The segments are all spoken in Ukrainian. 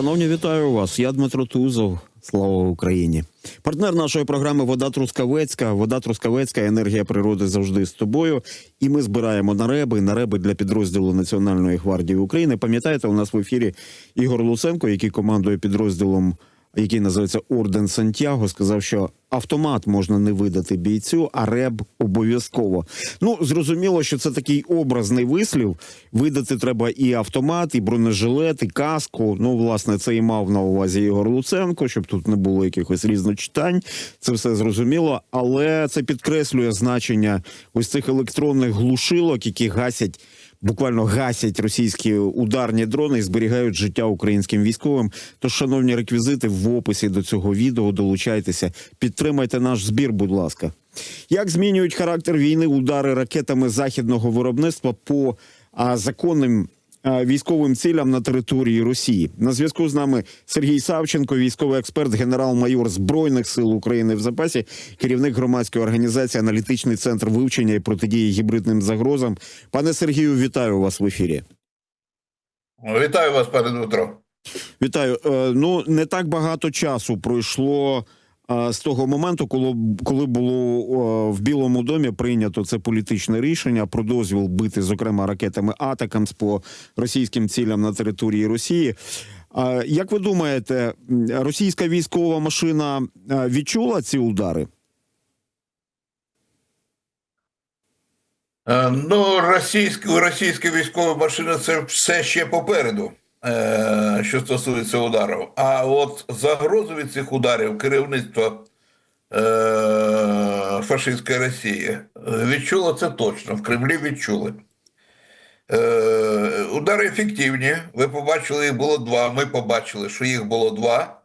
Шановні, вітаю вас. Я Дмитро Тузов. Слава Україні. Партнер нашої програми Вода Трускавецька. Вода Трускавецька, енергія природи завжди з тобою. І ми збираємо нареби, нареби для підрозділу Національної гвардії України. Пам'ятаєте, у нас в ефірі Ігор Луценко, який командує підрозділом, який називається Орден Сантьяго, сказав, що автомат можна не видати бійцю, а реб обов'язково. Ну зрозуміло, що це такий образний вислів. Видати треба і автомат, і бронежилет, і каску. Ну, власне, це і мав на увазі Ігор Луценко, щоб тут не було якихось різночитань. Це все зрозуміло, але це підкреслює значення ось цих електронних глушилок, які гасять. Буквально гасять російські ударні дрони і зберігають життя українським військовим. Тож, шановні реквізити, в описі до цього відео долучайтеся, підтримайте наш збір, будь ласка. Як змінюють характер війни удари ракетами західного виробництва по законним військовим цілям на території Росії? На зв'язку з нами Сергій Савченко, військовий експерт, генерал-майор збройних сил України в запасі, керівник громадської організації Аналітичний центр вивчення і протидії гібридним загрозам. Пане Сергію, вітаю вас в ефірі. Вітаю вас, пане Дмитро. Вітаю. Е, Ну не так багато часу пройшло е, з того моменту, коли, коли було в Білому домі прийнято це політичне рішення про дозвіл бити, зокрема, ракетами Атакамс по російським цілям на території Росії. Як ви думаєте, російська військова машина відчула ці удари? Е, Ну, російські, у російської військової це все ще попереду, що стосується ударів. А от загрозу від цих ударів керівництво е, фашистської Росії е, відчуло це точно. В Кремлі відчули. Е, удари ефективні. Ви побачили, їх було два. Ми побачили, що їх було два.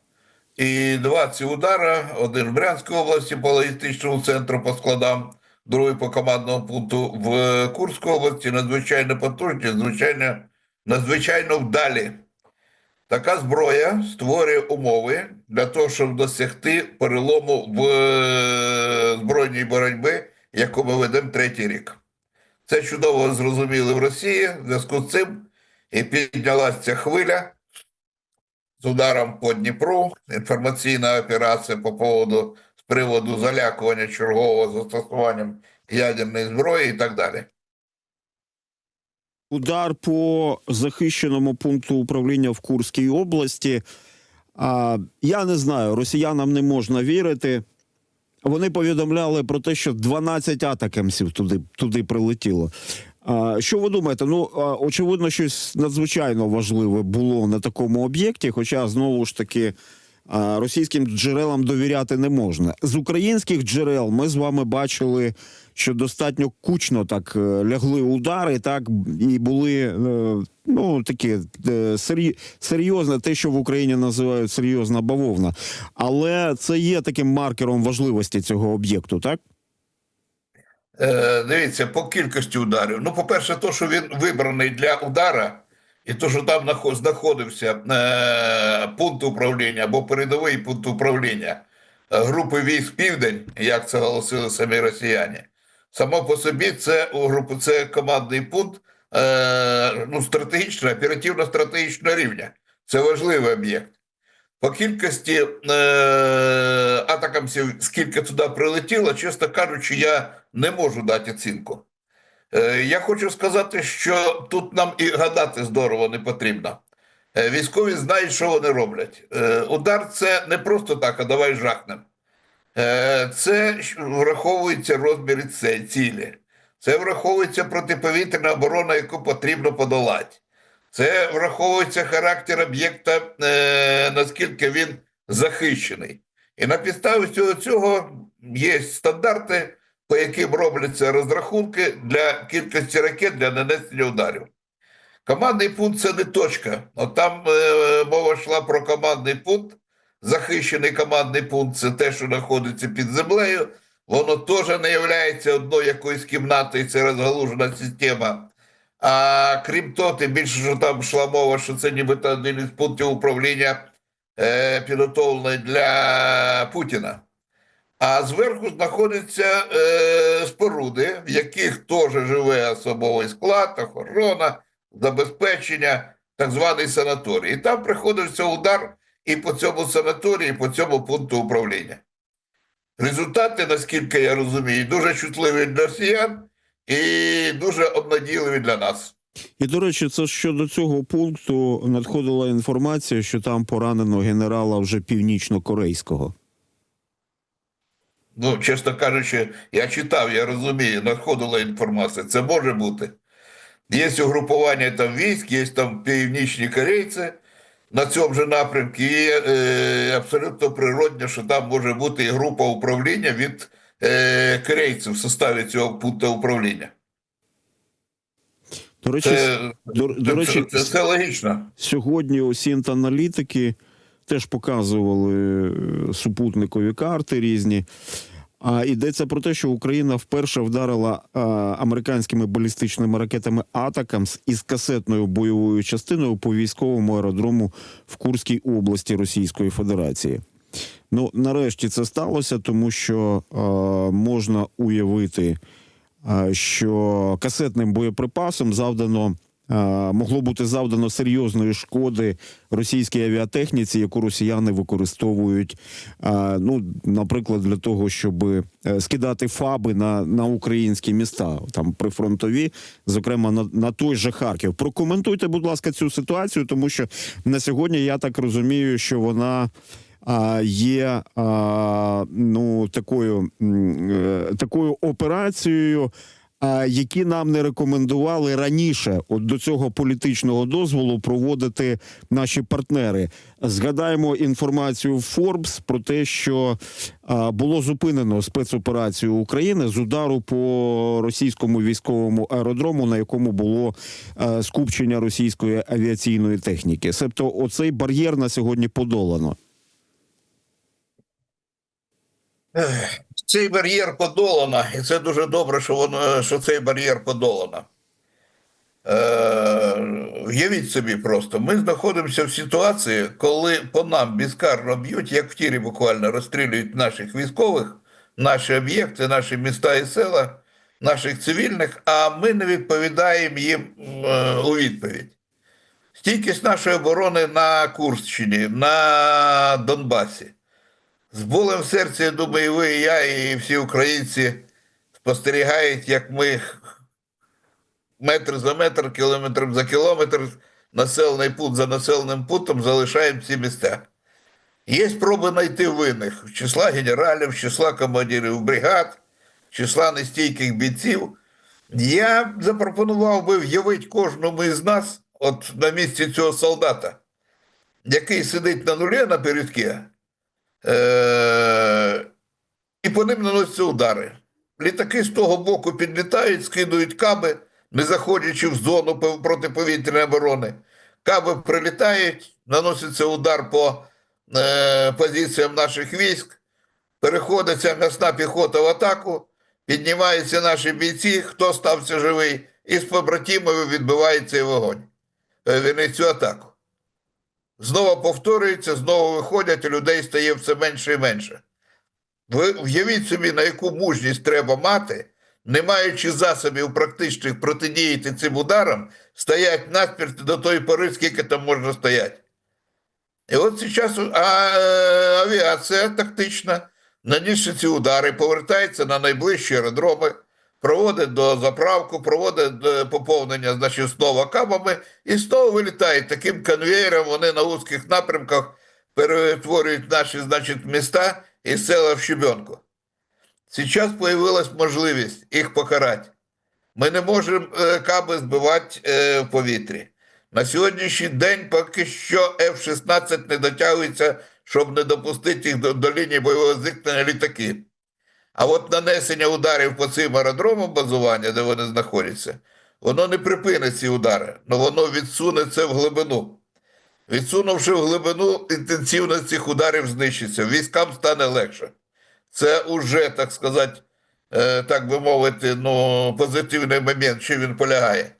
І два ці удари: один в Брянській області по логістичному центру по складам, другий по командному пункту в Курській області надзвичайно потужні, звичайно, надзвичайно вдалі. Така зброя створює умови для того, щоб досягти перелому в е, збройній боротьбі, яку ми ведемо третій рік. Це чудово зрозуміли в Росії. В зв'язку з цим і піднялася ця хвиля з ударом по Дніпру, інформаційна операція по поводу з приводу залякування чергового застосуванням ядерної зброї і так далі. Удар по захищеному пункту управління в Курській області. А, я не знаю, росіянам не можна вірити. Вони повідомляли про те, що 12 атакамсів туди, туди прилетіло. А, що ви думаєте? Ну, очевидно, щось надзвичайно важливе було на такому об'єкті, хоча знову ж таки. Російським джерелам довіряти не можна. З українських джерел ми з вами бачили, що достатньо кучно так е, лягли удари, так і були е, ну такі е, серйозне, те, що в Україні називають серйозна бавовна. Але це є таким маркером важливості цього об'єкту, так? Е, дивіться, по кількості ударів. Ну, по-перше, то, що він вибраний для удара, і то, що там знаходився е, пункт управління або передовий пункт управління групи військ Південь, як це голосили самі росіяни, само по собі це у групу це командний пункт е, ну, стратегічно, оперативно-стратегічного рівня. Це важливий об'єкт. По кількості е, атакамсів, скільки туди прилетіло, чесно кажучи, я не можу дати оцінку. Е, я хочу сказати, що тут нам і гадати здорово не потрібно. Е, військові знають, що вони роблять. Е, удар це не просто так, а давай жахнем. Е, це враховується розміри ці- цілі. Це враховується протиповітряна оборона, яку потрібно подолати. Це враховується характер об'єкта, е, наскільки він захищений. І на підставі всього цього є стандарти, по яким робляться розрахунки для кількості ракет для нанесення ударів. Командний пункт це не точка. От там е, мова йшла про командний пункт. Захищений командний пункт це те, що знаходиться під землею. Воно теж не є одною якоюсь кімнатою, це розгалужена система. А крім того, тим більше, що там йшла мова, що це нібито один із пунктів управління е, підготовлений для Путіна. А зверху знаходяться е, споруди, в яких теж живе особовий склад, охорона, забезпечення. так званий санаторій. І там приходився удар і по цьому санаторію, і по цьому пункту управління. Результати, наскільки я розумію, дуже чутливі для росіян і дуже обнадійливі для нас. І до речі, це щодо цього пункту надходила інформація, що там поранено генерала вже північно-корейського. Ну, чесно кажучи, я читав, я розумію, надходила інформація. Це може бути. Є угрупування там військ, є там північні корейці на цьому ж напрямку. І е, абсолютно природно, що там може бути і група управління від е, корейців в составі цього пункту управління. До речі, Це, до, до речі, це, це логічно. сьогодні осінт аналітики теж показували е, супутникові карти різні. А йдеться про те, що Україна вперше вдарила а, американськими балістичними ракетами Атакамс із касетною бойовою частиною по військовому аеродрому в Курській області Російської Федерації. Ну, нарешті це сталося, тому що а, можна уявити, а, що касетним боєприпасом завдано могло бути завдано серйозної шкоди російській авіатехніці, яку росіяни використовують, ну, наприклад, для того, щоб е, скидати фаби на, на українські міста, там прифронтові, зокрема на, на той же Харків. Прокоментуйте, будь ласка, цю ситуацію, тому що на сьогодні я так розумію, що вона. Є ну такою, е, такою операцією, які нам не рекомендували раніше, от до цього політичного дозволу проводити наші партнери. Згадаємо інформацію Forbes про те, що було зупинено спецоперацію України з удару по російському військовому аеродрому, на якому було скупчення російської авіаційної техніки. Себто, оцей бар'єр на сьогодні подолано. Цей бар'єр подолано, і це дуже добре, що, воно, що цей бар'єр подолано. Е, Уявіть собі просто, ми знаходимося в ситуації, коли по нам безкарно б'ють, як в тірі буквально розстрілюють наших військових, наші об'єкти, наші міста і села, наших цивільних, а ми не відповідаємо їм е, у відповідь. Стійкість нашої оборони на Курщині, на Донбасі. З болем в серці, я думаю, і ви, і я, і всі українці спостерігають, як ми метр за метр, кілометр за кілометр, населений пункт за населеним пунктом залишаємо ці місця. Є спроби знайти винних числа генералів, числа командирів бригад, числа нестійких бійців. Я запропонував би в'явити кожному із нас, от на місці цього солдата, який сидить на нулі на передки, Е, і по ним наносяться удари. Літаки з того боку підлітають, скидують каби, не заходячи в зону протиповітряної оборони. Каби прилітають, наноситься удар по е, позиціям наших військ, переходиться м'ясна піхота в атаку, піднімаються наші бійці, хто стався живий, і з побратимами відбиває цей вогонь. Е, вірні, цю атаку. Знову повторюється, знову виходять, і людей стає все менше і менше. Ви в'явіть собі, на яку мужність треба мати, не маючи засобів практичних протидіяти цим ударам, стоять наспірт до тої пори, скільки там можна стояти. І от зараз авіація тактична, нанісши ці удари, повертається на найближчі аеродроми, проводить до заправку, проводить до поповнення значить, знову кабами і знову вилітають таким конвеєром. Вони на вузьких напрямках перетворюють наші значить, міста і села в щебенку. Зараз з'явилась можливість їх покарати. Ми не можемо е, каби збивати е, в повітрі. На сьогоднішній день поки що F-16 не дотягується, щоб не допустити їх до, до лінії бойового зіткнення літаки. А от нанесення ударів по цим аеродромам базування, де вони знаходяться, воно не припинить ці удари, але воно відсуне це в глибину. Відсунувши в глибину, інтенсивність цих ударів знищиться, військам стане легше. Це уже, так сказати, е, так би мовити, ну, позитивний момент, що він полягає.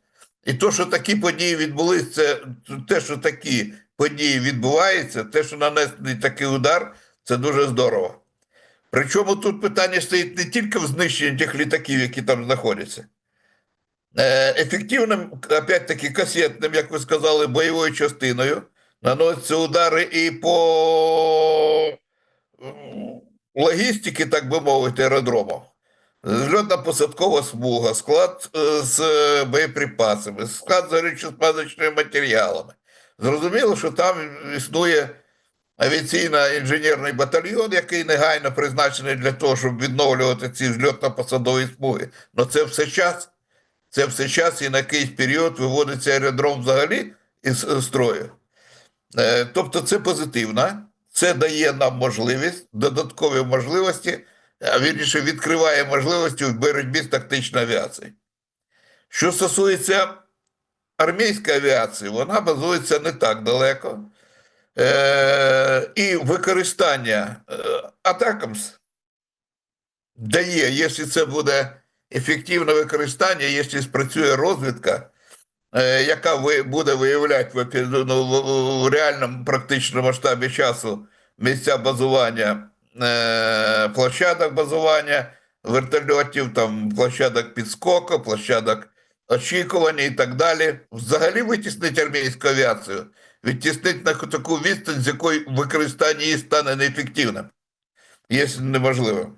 І то, що такі події відбулись, це те, що такі події відбуваються, те, що нанесений такий удар, це дуже здорово. Причому тут питання стоїть не тільки в знищенні тих літаків, які там знаходяться. Е, Ефективним, опять-таки, касетним, як ви сказали, бойовою частиною наносяться удари і по м, логістиці, так би мовити, аеродрому. Зльотно-посадкова смуга, склад е, з боєприпасами, склад з горючо-смазочними матеріалами. Зрозуміло, що там існує авіаційно-інженерний батальйон, який негайно призначений для того, щоб відновлювати ці зльотно-посадові смуги. Але це все час. Це все час і на якийсь період виводиться аеродром взагалі із е, строю. Е, Тобто це позитивно, це дає нам можливість, додаткові можливості, а вірніше відкриває можливості в боротьбі з тактичною авіацією. Що стосується армійської авіації, вона базується не так далеко. Е, і використання е, атакамс дає, якщо це буде ефективне використання, якщо спрацює розвідка, е, яка буде виявляти ну, в- в реальному практичному масштабі часу місця базування, е, площадок базування вертольотів, там, площадок підскоку, площадок очікування і так далі. Взагалі витіснить армійську авіацію, відтіснить на таку відстань, з якої використання її стане неефективним, якщо неможливим.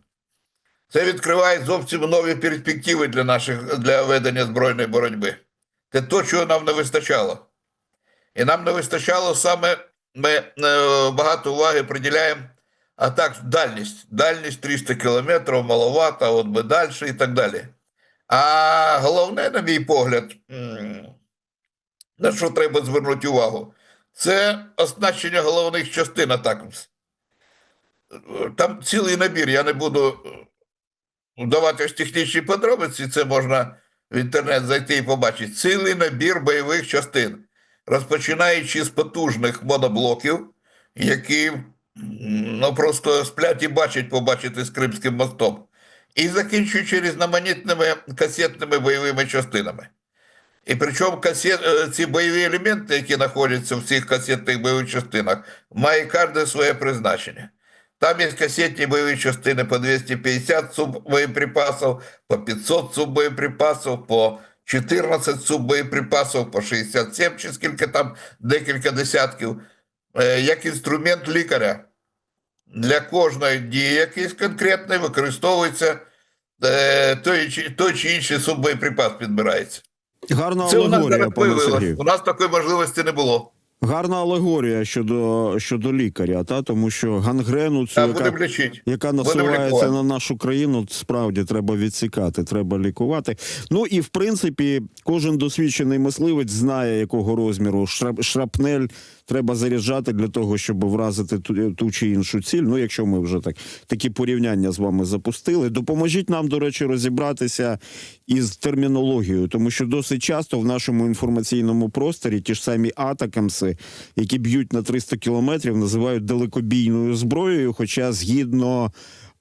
Це відкриває зовсім нові перспективи для наших для ведення збройної боротьби. Це то, чого нам не вистачало. І нам не вистачало саме ми е, багато уваги приділяємо а так, дальність. Дальність 300 кілометрів, маловато, от би далі і так далі. А головне, на мій погляд, на що треба звернути увагу, це оснащення головних частин атакамс. Там цілий набір, я не буду вдаватися в технічні подробиці, це можна в інтернет зайти і побачити. Цілий набір бойових частин, розпочинаючи з потужних моноблоків, які ну, просто сплять і бачать побачити з Кримським мостом, і закінчуючи різноманітними касетними бойовими частинами. І причому касет, е, ці бойові елементи, які знаходяться в цих касетних бойових частинах, має кожне своє призначення. Там є касетні бойові частини по 250 суббоєприпасів, по 500 суббоєприпасів, по 14 суббоєприпасів, по 67 чи скільки там, декілька десятків, Е, як інструмент лікаря. Для кожної дії якийсь конкретний використовується е, той, той чи інший суббоєприпас підбирається. Гарна Це у нас алегорія, пане. Сергію. У нас такої можливості не було. Гарна алегорія щодо, щодо лікаря, та тому що гангрену цю, яка, яка насувається на нашу країну, справді треба відсікати, треба лікувати. Ну і в принципі, кожен досвідчений мисливець знає, якого розміру шрап- шрапнель треба заряджати для того, щоб вразити ту, ту чи іншу ціль. Ну, якщо ми вже так такі порівняння з вами запустили, допоможіть нам, до речі, розібратися із термінологією, тому що досить часто в нашому інформаційному просторі ті ж самі атакамси, які б'ють на 300 кілометрів, називають далекобійною зброєю, хоча згідно.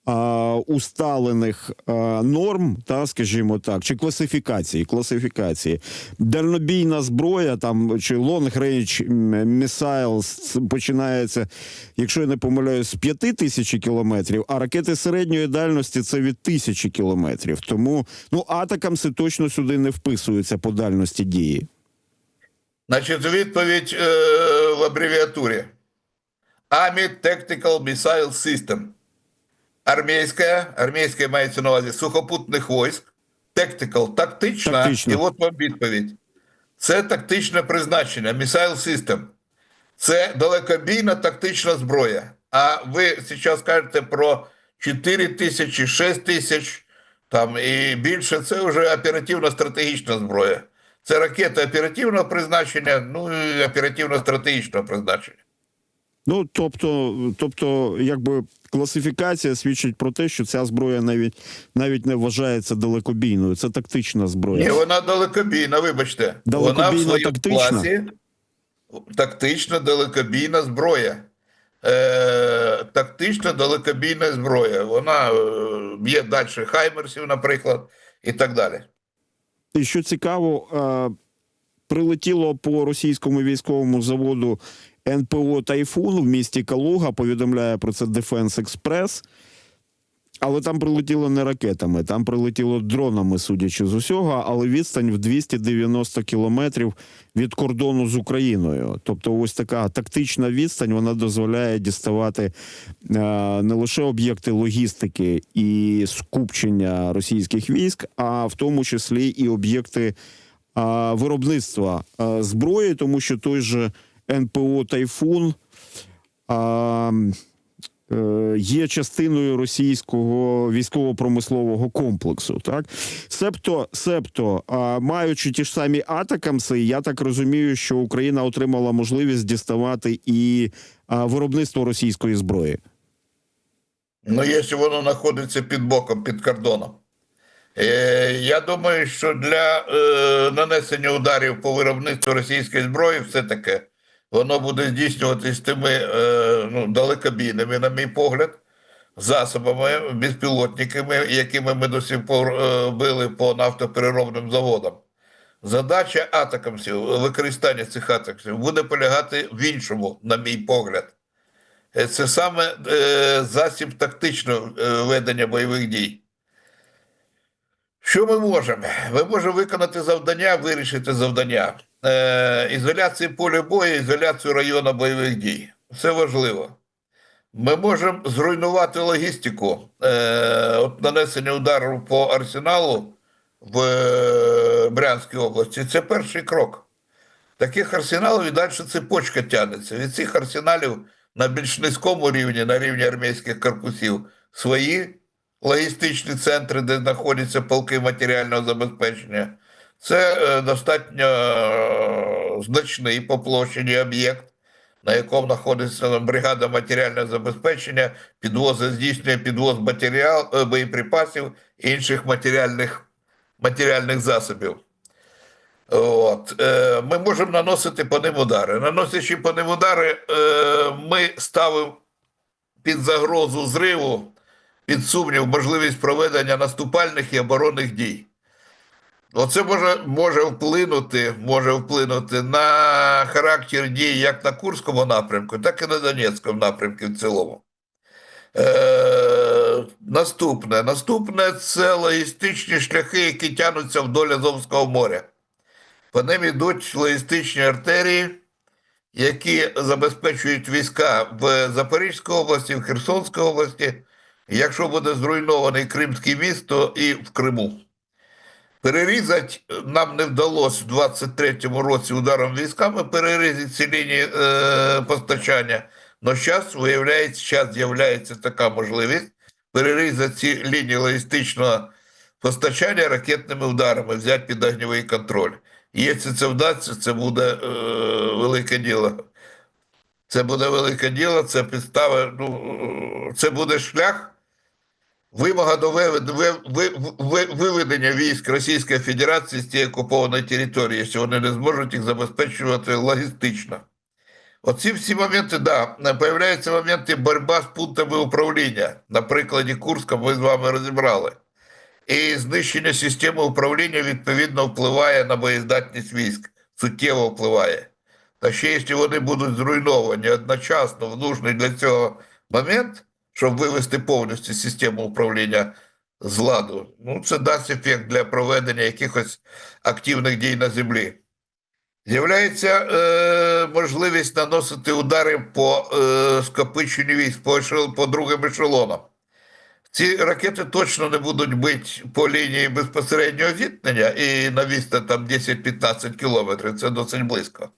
А, усталених а, норм, та скажімо так, чи класифікації, класифікації. Дальнобійна зброя, там чи long range missiles починається, якщо я не помиляюсь, з 5 тисяч кілометрів, а ракети середньої дальності це від тисячі кілометрів. Тому ну атакамси точно сюди не вписуються по дальності дії. Значить, відповідь е, в абревіатурі. Army Tactical Missile System. Армійська, армійська мається на увазі сухопутних військ, tactical, тактична, Тактична. і от вам відповідь. Це тактичне призначення, Missile System. Це далекобійна тактична зброя. А ви зараз кажете про 4 тисячі, 6 тисяч там і більше. Це вже оперативно-стратегічна зброя. Це ракети оперативного призначення, ну і оперативно-стратегічного призначення. Ну тобто, тобто, якби класифікація свідчить про те, що ця зброя навіть навіть не вважається далекобійною. Це тактична зброя. Ні, вона далекобійна, вибачте. вона в Далекобійна своєму тактична? класі тактична далекобійна зброя. Е, тактична далекобійна зброя. Вона е, б'є далі Хаймерсів, наприклад, і так далі. Що цікаво, е, прилетіло по російському військовому заводу НПО Тайфун в місті Калуга. Повідомляє про це Дефенс Express. Але там прилетіло не ракетами, там прилетіло дронами, судячи з усього, але відстань в 290 кілометрів від кордону з Україною. Тобто, ось така тактична відстань вона дозволяє діставати е, не лише об'єкти логістики і скупчення російських військ, а в тому числі і об'єкти а, виробництва а, зброї, тому що той же НПО Тайфун е, є частиною російського військово-промислового комплексу. Так, себто, себто, маючи ті ж самі атакамси, я так розумію, що Україна отримала можливість діставати і виробництво російської зброї. Ну, якщо воно знаходиться під боком, під кордоном. Е, я думаю, що для е, нанесення ударів по виробництву російської зброї все таки воно буде здійснюватись тими е, ну, далекобійними, на мій погляд, засобами, безпілотниками, якими ми до сих пор е, били по нафтопереробним заводам. Задача атакамсів, використання цих атакамсів буде полягати в іншому, на мій погляд. Е, Це саме е, засіб тактичного е, ведення бойових дій. Що ми можемо? Ми можемо виконати завдання, вирішити завдання. Е, ізоляцію поля бою, ізоляцію району бойових дій. Це важливо. Ми можемо зруйнувати логістику, е, от нанесення удару по арсеналу в е, Брянській області. Це перший крок. Таких арсеналів і далі цепочка тягнеться. Від цих арсеналів на більш низькому рівні, на рівні армійських корпусів, свої логістичні центри, де знаходяться полки матеріального забезпечення. Це е, достатньо е, значний по площаді об'єкт, на якому знаходиться бригада матеріального забезпечення, підвози здійснює підвоз матеріал, е, боєприпасів і інших матеріальних, матеріальних засобів. От. Ми можемо наносити по ним удари. Наносячи по ним удари, ми ставимо під загрозу зриву, під сумнів, можливість проведення наступальних і оборонних дій. Оце може, може вплинути, може вплинути на характер дій як на Курському напрямку, так і на Донецькому напрямку в цілому. Е, наступне. Наступне це логістичні шляхи, які тягнуться вдоль Азовського моря. По ним йдуть логістичні артерії, які забезпечують війська в Запорізькій області, в Херсонській області. Якщо буде зруйнований Кримський міст, то і в Криму. Перерізати нам не вдалося в 23-му році ударом військами перерізати ці лінії е, постачання. Но зараз виявляється, зараз з'являється така можливість перерізати ці лінії логістичного постачання ракетними ударами, взяти під огневий контроль. І якщо це вдасться, це буде е, велике діло. Це буде велике діло, це підстава, ну, е, це буде шлях. Вимога до вивед- ви- ви- ви- виведення військ Російської Федерації з цієї окупованої території, якщо вони не зможуть їх забезпечувати логістично. Оці всі моменти, да, появляються моменти боротьби з пунктами управління. На прикладі Курська ми з вами розібрали. І знищення системи управління відповідно впливає на боєздатність військ, суттєво впливає. Та ще якщо вони будуть зруйновані одночасно в нужний для цього момент, щоб вивести повністю систему управління з ладу, ну це дасть ефект для проведення якихось активних дій на землі. З'являється е, можливість наносити удари по е, скопиченню військ, по, по другим ешелонам. Ці ракети точно не будуть бити по лінії безпосереднього зіткнення і на відстань там 10-15 кілометрів, це досить близько.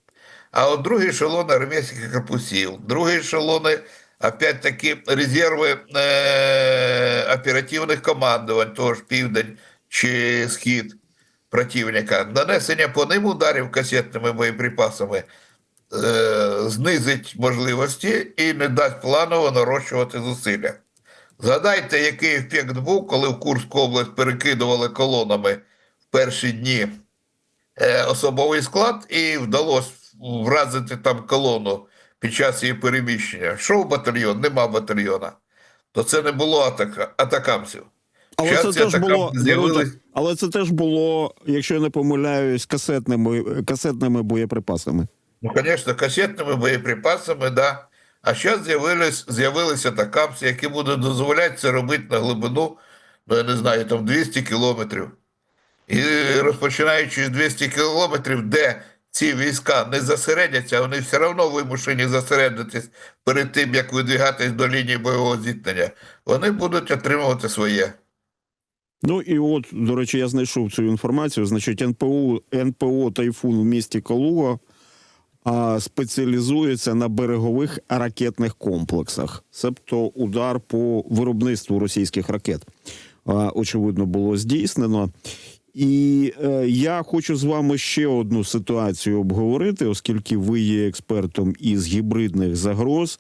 А от другі ешелони армійських корпусів, другі ешелони, опять-таки, резерви е, оперативних командувань, того ж південь чи схід противника. Нанесення по ним ударів касетними боєприпасами е, знизить можливості і не дасть планово нарощувати зусилля. Згадайте, який ефект був, коли в Курську область перекидували колонами в перші дні е, особовий склад, і вдалося вразити там колону під час її переміщення. Шов батальйон, нема батальйона. То це не було атака, атакамців. Але Щас це теж було з'явились. але це теж було, якщо я не помиляюсь, касетними касетними боєприпасами. Ну, конечно, кассетными боеприпасами, да. А зараз з'явились, з'явилися такамси, які будуть дозволяти це робити на глибину, ну я не знаю, там 200 кілометрів. І розпочинаючи з 200 кілометрів, де ці війська не зосередяться, вони все одно вимушені зосередитись перед тим, як видвігатись до лінії бойового зіткнення, вони будуть отримувати своє. Ну і от, до речі, я знайшов цю інформацію. Значить, НПО, НПО Тайфун в місті Калуга а, спеціалізується на берегових ракетних комплексах, себто удар по виробництву російських ракет. Очевидно, було здійснено. І е, я хочу з вами ще одну ситуацію обговорити, оскільки ви є експертом із гібридних загроз.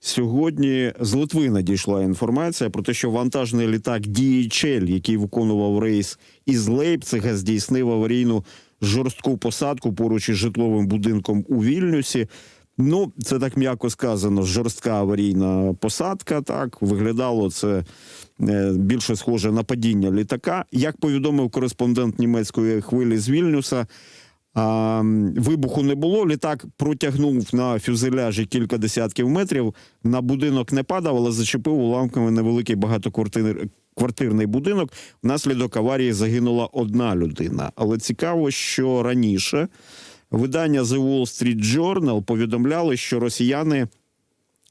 Сьогодні з Литви надійшла інформація про те, що вантажний літак DHL, який виконував рейс із Лейпцига, здійснив аварійну жорстку посадку поруч із житловим будинком у Вільнюсі. Ну, це так м'яко сказано, жорстка аварійна посадка. Так виглядало це більше схоже на падіння літака. Як повідомив кореспондент німецької хвилі з Вільнюса, вибуху не було. Літак протягнув на фюзеляжі кілька десятків метрів. На будинок не падав, але зачепив уламками невеликий багатоквартир. Квартирний будинок внаслідок аварії загинула одна людина. Але цікаво, що раніше видання The Wall Street Journal повідомляли, що росіяни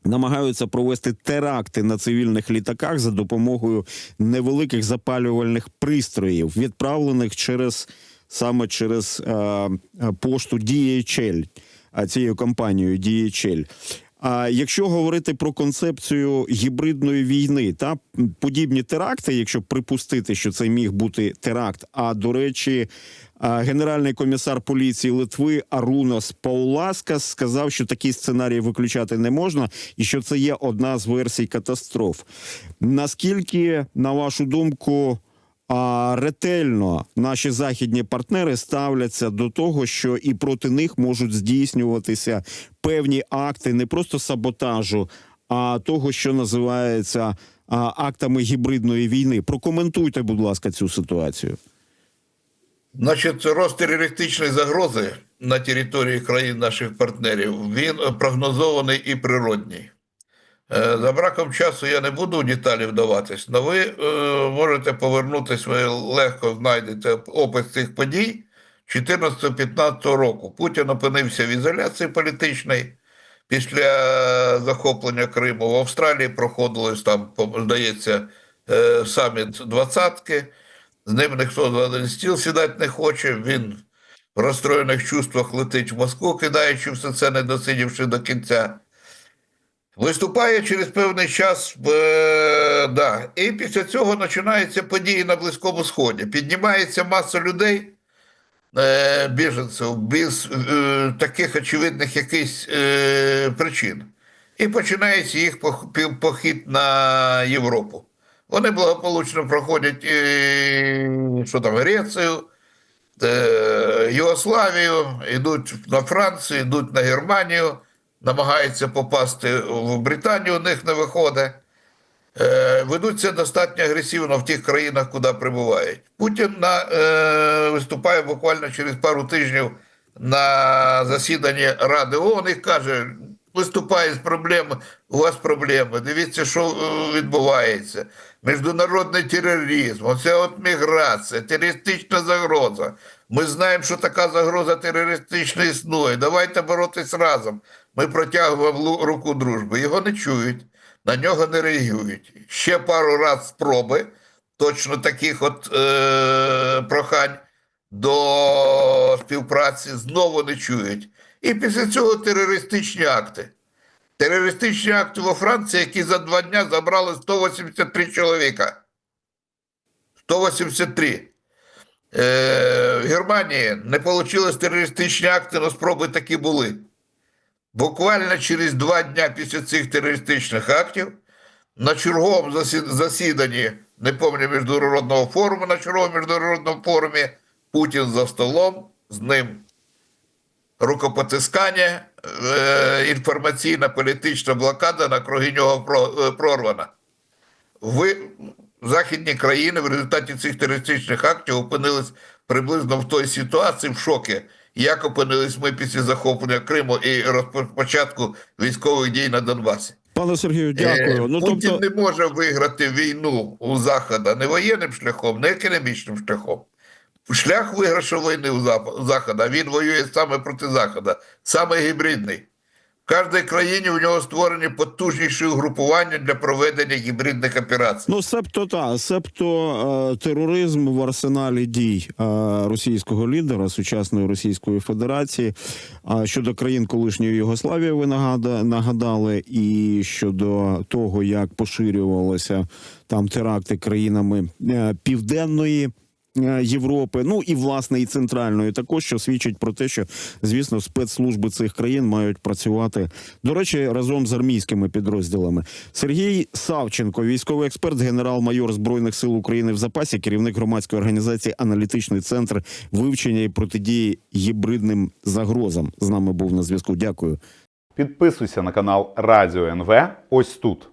намагаються провести теракти на цивільних літаках за допомогою невеликих запалювальних пристроїв, відправлених через саме через е, е, пошту DHL, цією компанією DHL. А якщо говорити про концепцію гібридної війни, та подібні теракти, якщо припустити, що це міг бути теракт, а до речі, генеральний комісар поліції Литви Арунас Пауласкас сказав, що такий сценарій виключати не можна, і що це є одна з версій катастроф. Наскільки, на вашу думку, ретельно наші західні партнери ставляться до того, що і проти них можуть здійснюватися певні акти не просто саботажу, а того, що називається актами гібридної війни. Прокоментуйте, будь ласка, цю ситуацію. Значить, рост терористичної загрози на території країн наших партнерів він прогнозований і природній. Е, За браком часу я не буду в деталі вдаватись, але ви е, можете повернутися, ви легко знайдете опис цих подій 14-15 року. Путін опинився в ізоляції політичній після захоплення Криму. В Австралії проходилось там, здається, е, саміт двадцятки. З ним ніхто за один стіл сідати не хоче. Він в розстроєних чувствах летить в Москву, кидаючи все це, не досидівши до кінця. Виступає через певний час, е, да. і після цього починаються події на Близькому Сході. Піднімається маса людей, е, біженців, без е, таких очевидних якихось е, причин. І починається їх пох- похід на Європу. Вони благополучно проходять е, що там, Грецію, е, Югославію, йдуть на Францію, йдуть на Германію, намагаються попасти в Британію, у них не виходить. Е, ведуться достатньо агресивно в тих країнах, куди прибувають. Путін на, е, виступає буквально через пару тижнів на засіданні Ради ООН і каже: виступає з проблеми, у вас проблеми. Дивіться, що е, відбувається. Міжнародний тероризм, оце от міграція, терористична загроза. Ми знаємо, що така загроза терористична існує. Давайте боротись разом. Ми протягуємо руку дружби. Його не чують, на нього не реагують. Ще пару раз спроби, точно таких от е- прохань до співпраці знову не чують. І після цього терористичні акти. Терористичні акти во Франції, які за два дня забрали 183 чоловіка. 183. Е, в Германії не вийшли терористичні акти, але спроби такі були. Буквально через два дня після цих терористичних актів на черговому засіданні, не пам'ятаю, міжнародного форуму, на черговому міжнародному форумі Путін за столом, з ним рукопотискання, е, інформаційна політична блокада на круги нього е, прорвана. Ви, західні країни, в результаті цих терористичних актів опинились приблизно в той ситуації в шокі, як опинились ми після захоплення Криму і розпочатку військових дій на Донбасі. Пане Сергію, дякую. Е, Ну Путін тобто, не може виграти війну у Захода не воєнним шляхом, не економічним шляхом. Шлях виграшу війни у Захода, він воює саме проти Захода, саме гібридний. В кожній країні у нього створені потужніші угрупування для проведення гібридних операцій. ну себто та себто е, тероризм в арсеналі дій е, російського лідера сучасної Російської Федерації. А щодо країн колишньої Югославії, ви нагадали, і щодо того, як поширювалися там теракти країнами е, південної. Е, Європи, ну і власне і центральної, також що свідчить про те, що звісно спецслужби цих країн мають працювати до речі разом з армійськими підрозділами. Сергій Савченко, військовий експерт, генерал-майор збройних сил України в запасі, керівник громадської організації Аналітичний центр вивчення і протидії гібридним загрозам. З нами був на зв'язку. Дякую. Підписуйся на канал Радіо НВ ось тут.